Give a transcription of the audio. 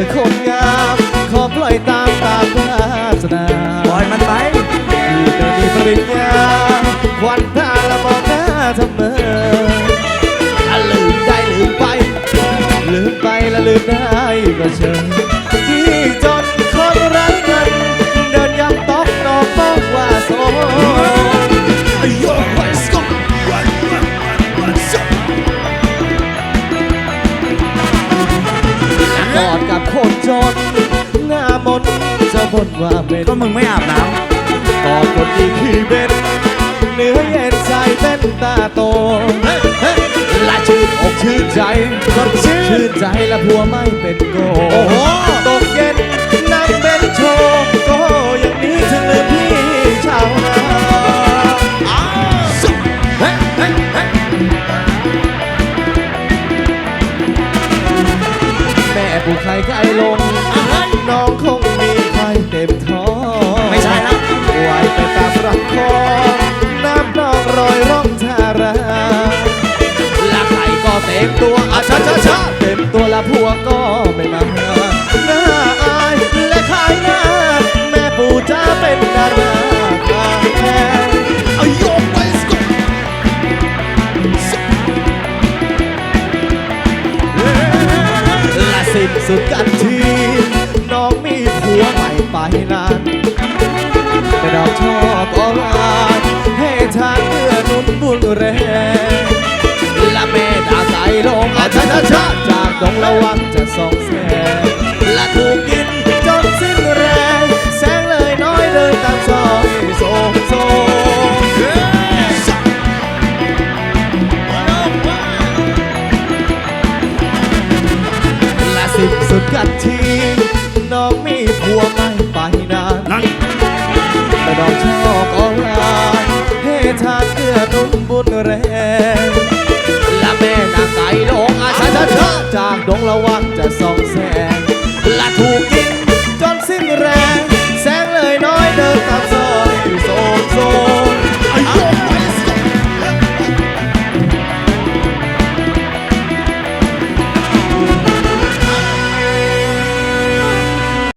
อคนงาม ขอปล่อยตามตามวาสนาปล่อยมันไปที่เธอมีปริญญาควันตาละมองหน้าเสมอลืมได้ลืมไป ลืมไปและลืมได้ก็เชิญ จะบ่นว่าเป็นก็มึงไม่อาบน้กอดคนที่ขี้เบ็ดเนื้อเย็นใจเต้นตาโตและชื่นอกชื่นใจำสดชื่ชื่นนใจและผัวไม่เป็นโกโอ้โหตกเย็นนั่งเป็นโชว์ก็อย่างนี้ถึงลืมพี่ชาวนาอ้าวสุดเฮ้เฮ้เฮ้แม่ปลูกไข่ไก่ลงอะไรน้องคงมี ต็มตัวอาชาชาชาเต็มตัวละพวกก็ไม่มาหน้าอายและขายหน้า แม่ปู่จะเป็นดาราแม่เอาโยก let's go และสิ้นสุดกันทีน้องมีผัวใหม่ไปนานแต่ดอกชอก็รานให้ทางเพื่อนุนบุญแรง ชาชาชาจากดงละวังจะส่องแสงและถูกกินจนสิ้นแรง แสงเลยน้อยเดินตามซอยโซงโซงและสิ้นสุดกันทีน้องมีผัวไม่ไปนานนั่นแต่ดอกช่อก็ลาให้ทางเกื้อหนุนบุญแรง งอาชาชาชาจากดงละวังจะส่องแสงและถูก